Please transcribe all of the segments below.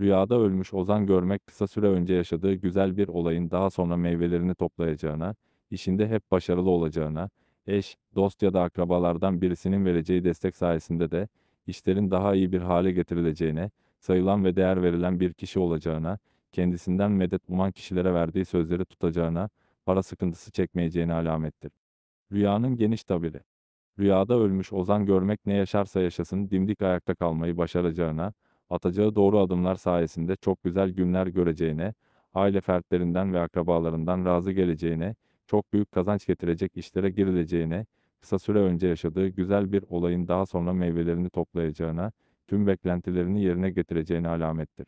Rüyada ölmüş Ozan görmek kısa süre önce yaşadığı güzel bir olayın daha sonra meyvelerini toplayacağına, işinde hep başarılı olacağına, eş, dost ya da akrabalardan birisinin vereceği destek sayesinde de işlerin daha iyi bir hale getirileceğine, sayılan ve değer verilen bir kişi olacağına, kendisinden medet uman kişilere verdiği sözleri tutacağına, para sıkıntısı çekmeyeceğine alamettir. Rüyanın geniş tabiri. Rüyada ölmüş Ozan görmek ne yaşarsa yaşasın dimdik ayakta kalmayı başaracağına, atacağı doğru adımlar sayesinde çok güzel günler göreceğine, aile fertlerinden ve akrabalarından razı geleceğine, çok büyük kazanç getirecek işlere girileceğine, kısa süre önce yaşadığı güzel bir olayın daha sonra meyvelerini toplayacağına, tüm beklentilerini yerine getireceğine alamettir.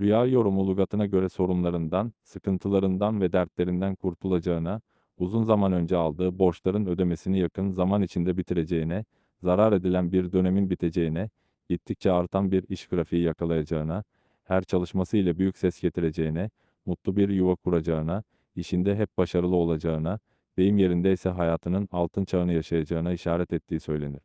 Rüya yorumu lügatına göre sorunlarından, sıkıntılarından ve dertlerinden kurtulacağına, uzun zaman önce aldığı borçların ödemesini yakın zaman içinde bitireceğine, zarar edilen bir dönemin biteceğine, gittikçe artan bir iş grafiği yakalayacağına, her çalışması ile büyük ses getireceğine, mutlu bir yuva kuracağına, işinde hep başarılı olacağına, deyim yerindeyse hayatının altın çağını yaşayacağına işaret ettiği söylenir.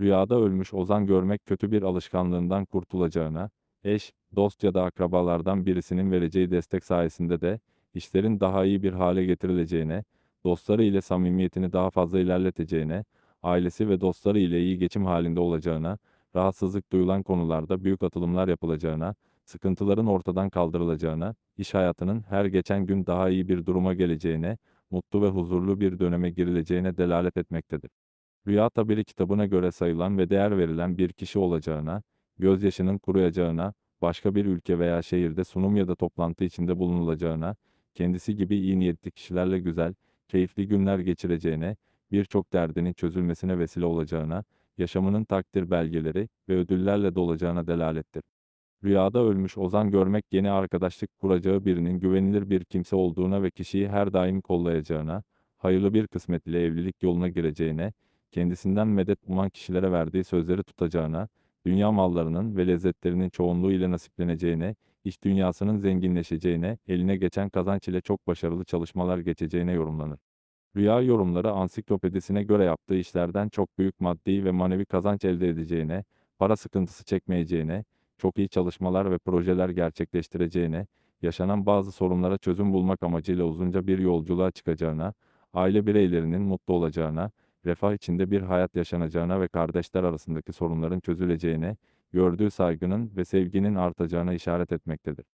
Rüyada ölmüş Ozan görmek kötü bir alışkanlığından kurtulacağına, eş, dost ya da akrabalardan birisinin vereceği destek sayesinde de işlerin daha iyi bir hale getirileceğine, dostları ile samimiyetini daha fazla ilerleteceğine, ailesi ve dostları ile iyi geçim halinde olacağına, rahatsızlık duyulan konularda büyük atılımlar yapılacağına, sıkıntıların ortadan kaldırılacağına, iş hayatının her geçen gün daha iyi bir duruma geleceğine, mutlu ve huzurlu bir döneme girileceğine delalet etmektedir. Rüya tabiri kitabına göre sayılan ve değer verilen bir kişi olacağına, gözyaşının kuruyacağına, başka bir ülke veya şehirde sunum ya da toplantı içinde bulunulacağına, kendisi gibi iyi niyetli kişilerle güzel, keyifli günler geçireceğine, birçok derdinin çözülmesine vesile olacağına, yaşamının takdir belgeleri ve ödüllerle dolacağına delalettir. Rüyada ölmüş Ozan görmek yeni arkadaşlık kuracağı birinin güvenilir bir kimse olduğuna ve kişiyi her daim kollayacağına, hayırlı bir kısmet ile evlilik yoluna gireceğine, kendisinden medet uman kişilere verdiği sözleri tutacağına, dünya mallarının ve lezzetlerinin çoğunluğu ile nasipleneceğine, iş dünyasının zenginleşeceğine, eline geçen kazanç ile çok başarılı çalışmalar geçeceğine yorumlanır. Rüya yorumları ansiklopedisine göre yaptığı işlerden çok büyük maddi ve manevi kazanç elde edeceğine, para sıkıntısı çekmeyeceğine, çok iyi çalışmalar ve projeler gerçekleştireceğine, yaşanan bazı sorunlara çözüm bulmak amacıyla uzunca bir yolculuğa çıkacağına, aile bireylerinin mutlu olacağına, refah içinde bir hayat yaşanacağına ve kardeşler arasındaki sorunların çözüleceğine, gördüğü saygının ve sevginin artacağına işaret etmektedir.